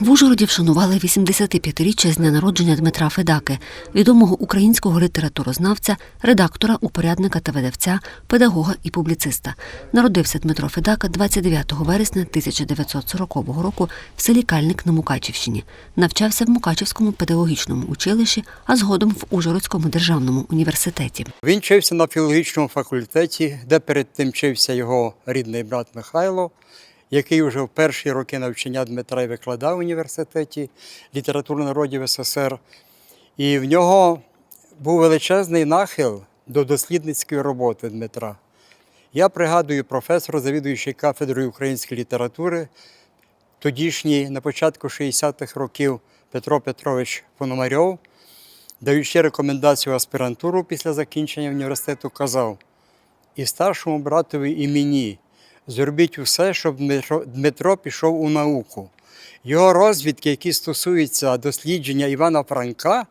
В Ужгороді вшанували 85-річчя з дня народження Дмитра Федаки, відомого українського літературознавця, редактора, упорядника та видавця, педагога і публіциста. Народився Дмитро Федака 29 вересня 1940 року в селі Кальник на Мукачівщині. Навчався в Мукачівському педагогічному училищі, а згодом в Ужгородському державному університеті. Він вчився на філологічному факультеті, де перед тим вчився його рідний брат Михайло, який вже в перші роки навчання Дмитра викладав в університеті літератури народів СССР. І в нього був величезний нахил до дослідницької роботи Дмитра. Я пригадую професора, завідуючий кафедрою української літератури, тодішній на початку 60-х років Петро Петрович Пономарьов, даючи рекомендацію в аспірантуру після закінчення університету, казав: і старшому братові, і мені зробіть усе, щоб Дмитро, пішов у науку. Його розвідки, які стосуються дослідження Івана Франка,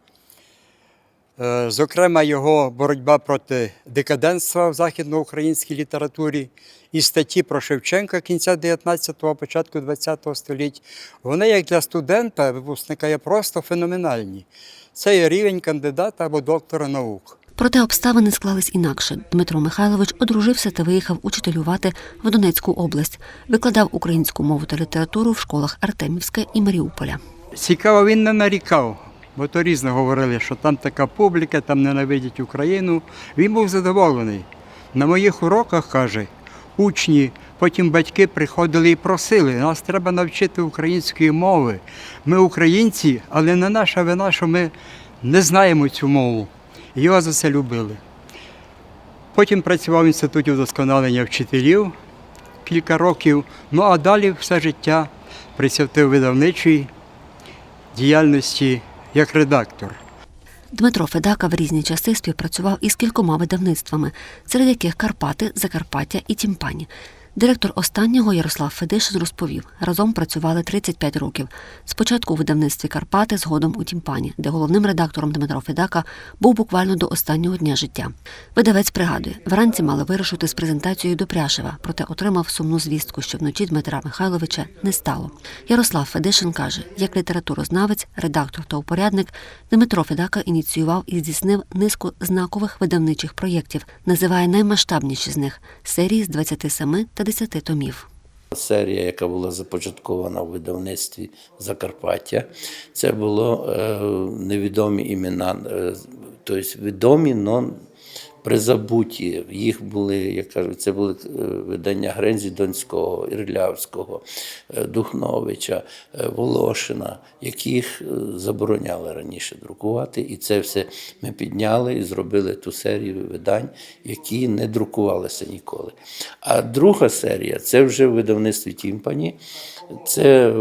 е, зокрема його боротьба проти декаденства в західноукраїнській літературі і статті про Шевченка кінця 19-го, початку 20-го століття, вони як для студента, випускника, є просто феноменальні. Це є рівень кандидата або доктора наук. Проте обставини склались інакше. Дмитро Михайлович одружився та виїхав учителювати в Донецьку область. Викладав українську мову та літературу в школах Артемівська і Маріуполя. Цікаво, він не нарікав, бо то різно говорили, що там така публіка, там ненавидять Україну. Він був задоволений. На моїх уроках, каже, учні, потім батьки приходили і просили, нас треба навчити української мови. Ми українці, але не наша вина, що ми не знаємо цю мову. Його за це любили. Потім працював в інституті вдосконалення вчителів кілька років, ну а далі все життя присвятив видавничій діяльності як редактор. Дмитро Федака в різні часи співпрацював із кількома видавництвами, серед яких Карпати, Закарпаття і Тімпані. Директор останнього Ярослав Федишин розповів, разом працювали 35 років. Спочатку у видавництві Карпати, згодом у Тімпані, де головним редактором Дмитро Федака був буквально до останнього дня життя. Видавець пригадує, вранці мали вирушити з презентацією до Пряшева, проте отримав сумну звістку, що вночі Дмитра Михайловича не стало. Ярослав Федишин каже, як літературознавець, редактор та упорядник, Дмитро Федака ініціював і здійснив низку знакових видавничих проєктів, називає наймасштабніші з них серії з 27 та 10 томів. Серія, яка була започаткована в видавництві Закарпаття, це було е, невідомі імена, е, тобто відомі, але призабуті. Їх були, як кажуть, це були е, видання Грензі Донського, Ірлявського, е, Духновича, е, Волошина, яких забороняли раніше друкувати. І це все ми підняли і зробили ту серію видань, які не друкувалися ніколи. А друга серія це вже в видавництві Тімпані. Це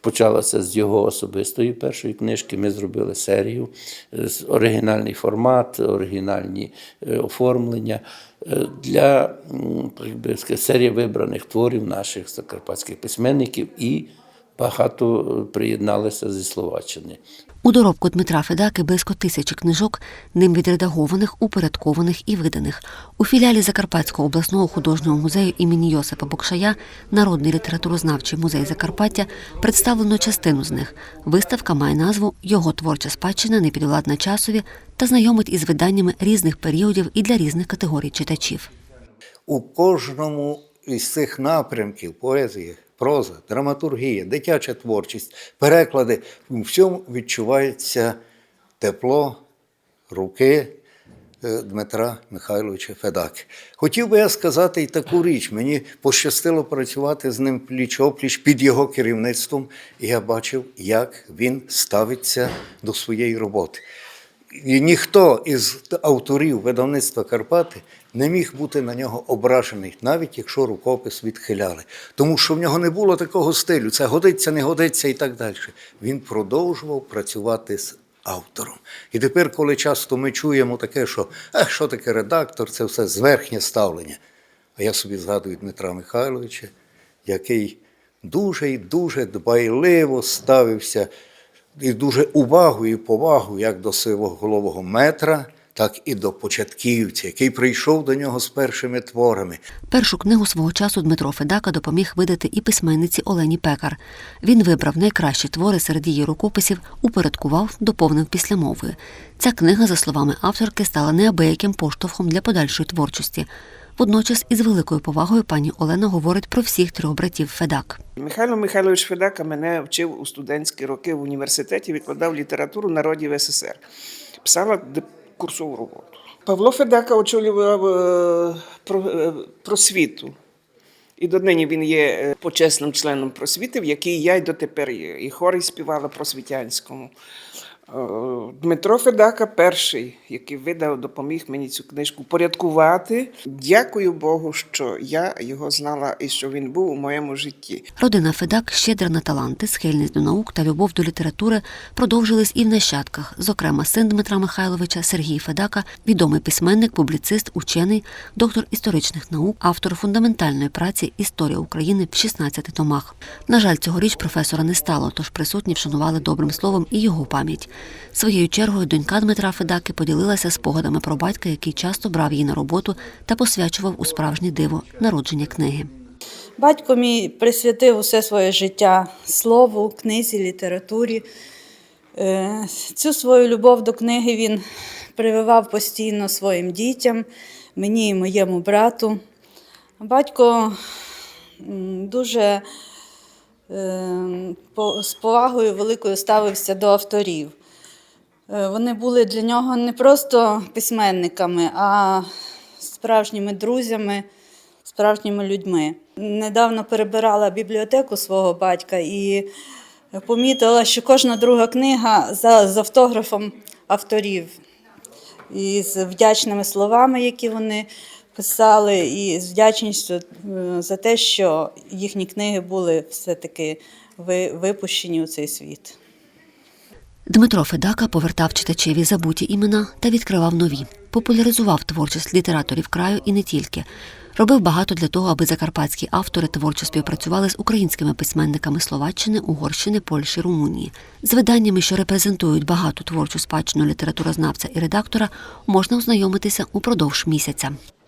почалося з його особистої першої книжки. Ми зробили серію, оригінальний формат, оригінальні оформлення е, для так би серії вибраних творів наших закарпатських письменників і багато е, приєдналися зі Словаччини. У доробку Дмитра Федаки близько тисячі книжок, ним відредагованих, упорядкованих і виданих. У філіалі Закарпатського обласного художнього музею імені Йосипа Бокшая, Народний літературознавчий музей Закарпаття, представлено частину з них. Виставка має назву Його творча спадщина непідвладна часові та знайомить із виданнями різних періодів і для різних категорій читачів. у кожному із цих напрямків поезія, проза, драматургія, дитяча творчість, переклади у всьому відчувається тепло руки е, Дмитра Михайловича Федаки. Хотів би я сказати і таку річ. Мені пощастило працювати з ним пліч-опліч під його керівництвом, і я бачив, як він ставиться до своєї роботи. І ніхто із авторів видавництва Карпати не міг бути на нього ображений, навіть якщо рукопис відхиляли. Тому що в нього не було такого стилю, це годиться, не годиться і так далі. Він продовжував працювати з автором. І тепер, коли часто ми чуємо таке, що а, що таке редактор, це все зверхнє ставлення. А я собі згадую Дмитра Михайловича, який дуже і дуже дбайливо ставився і дуже увагою і повагою як до сивоголового метра, так і до початківця, який прийшов до нього з першими творами. Першу книгу свого часу Дмитро Федака допоміг видати і письменниці Олені Пекар. Він вибрав найкращі твори серед її рукописів, упорядкував, доповнив післямовою. Ця книга, за словами авторки, стала неабияким поштовхом для подальшої творчості. Водночас із великою повагою пані Олена говорить про всіх трьох братів Федак. Михайло Михайлович Федака мене вчив у студентські роки в університеті, викладав літературу народів СССР. Писала курсову роботу. Павло Федака очолював е, е, просвіту. І донині він є е, почесним членом просвіти, в якій я й дотепер є. І хори співала просвітянському. Дмитро Федака перший, який видав, допоміг мені цю книжку порядкувати. Дякую Богу, що я його знала і що він був у моєму житті. Родина Федак, щедра на таланти, схильність до наук та любов до літератури продовжились і в нащадках. Зокрема, син Дмитра Михайловича Сергій Федака, відомий письменник, публіцист, учений, доктор історичних наук, автор фундаментальної праці Історія України в 16 томах. На жаль, цьогоріч професора не стало, тож присутні вшанували добрим словом і його пам'ять. Своєю чергою донька Дмитра Федаки поділилася спогадами про батька, який часто брав її на роботу та посвячував у справжнє диво народження книги. Батько мій присвятив усе своє життя слову, книзі, літературі. Е, Цю свою любов до книги він прививав постійно своїм дітям, мені і моєму брату. Батько дуже е, з повагою великою ставився до авторів. Е, Вони були для нього не просто письменниками, а справжніми друзями, справжніми людьми. Недавно перебирала бібліотеку свого батька і помітила, що кожна друга книга за, з автографом авторів, і з вдячними словами, які вони писали, і з вдячністю е, за те, що їхні книги були все-таки ви- випущені у цей світ. Дмитро Федака повертав читачеві забуті імена та відкривав нові, популяризував творчість літераторів краю і не тільки. Робив багато для того, аби закарпатські автори творчо співпрацювали з українськими письменниками Словаччини, Угорщини, Польщі, Румунії. З виданнями, що репрезентують багату творчу спадщину літературознавця і редактора, можна ознайомитися упродовж місяця.